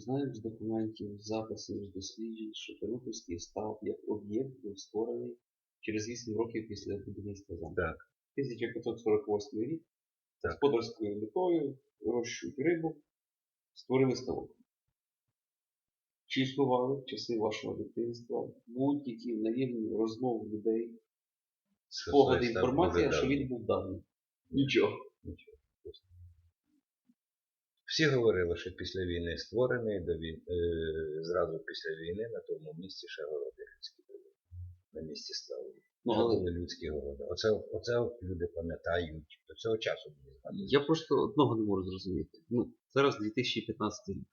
знаємо з документів, з записів, з досліджень, що Тернопільський став як об'єкт був створений через 8 років після будівництва замку. Так. 1548 рік Так. господарською метою вирощують рибу, створили ставок. Чи існували в часи вашого дитинства будь-які на рівні розмов людей, спогади, інформація, що він був давній? Нічого. Нічого. Всі говорили, що після війни створений, до вій... е, зразу після війни на тому місці ще городи людські були. На місці ставили. Ну, але людські городи. Оце, оце люди пам'ятають. До цього часу мені. Я просто одного не можу зрозуміти. Ну, зараз 2015 рік.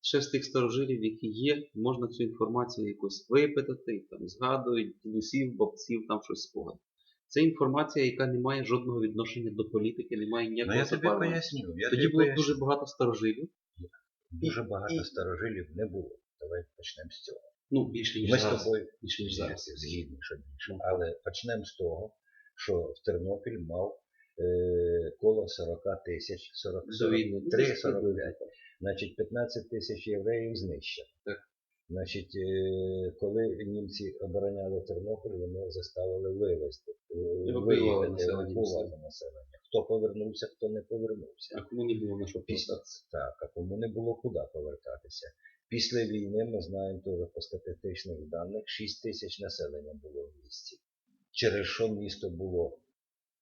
Ще з тих старожилів, які є, можна цю інформацію якось випитати, там згадують дідусів, бабців, там щось спогад. Це інформація, яка не має жодного відношення до політики, не має Ну ніякого я тобі поясню. Я Тоді тобі було поясню. дуже багато старожилів. Дуже багато і- старожилів не було. Давай почнемо з цього. Ну, більше ніж Ми з тобою Більше ніж зараз. згідні, що більше. Ну. Але почнемо з того, що в Тернопіль мав е, коло 40 тисяч, 40, До війни. 43, Ну, 45. Значить, 15 тисяч євреїв знищено. Так. Значить, е, коли німці обороняли Тернопіль, вони заставили вивезти, е, виїхати, населення. населення. Хто повернувся, хто не повернувся. А кому не було на що Після, так, а кому не було куди повертатися. Після війни ми знаємо теж по статистичних даних 6 тисяч населення було в місті. Через що місто було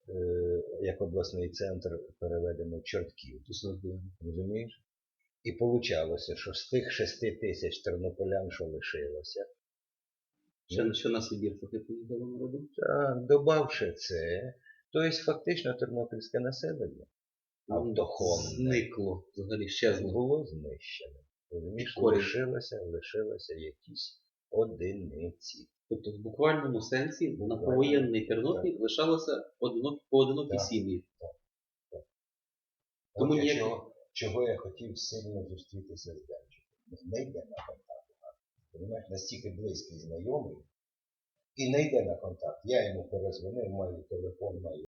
е, як обласний центр переведено Чортків. Розумієш? І получалося, що з тих 6 тисяч тернополян, що лишилося, Ще, ще на Сибір трохи поїхало народу. та, добавши це, то є фактично тернопільське населення. Автохонне. Зникло, взагалі щезло. було знищено. Лишилося, лишилося якісь одиниці. Тобто в буквальному сенсі на повоєнний Тернопіль лишалося одинок, поодинокі Так. сім'ї. Тому Тому я ніяк- чого, я хотів сильно зустрітися з Демчиком. Не йде на контакт. Понимаєш, настільки близький знайомий і не йде на контакт. Я йому перезвонив, маю телефон, маю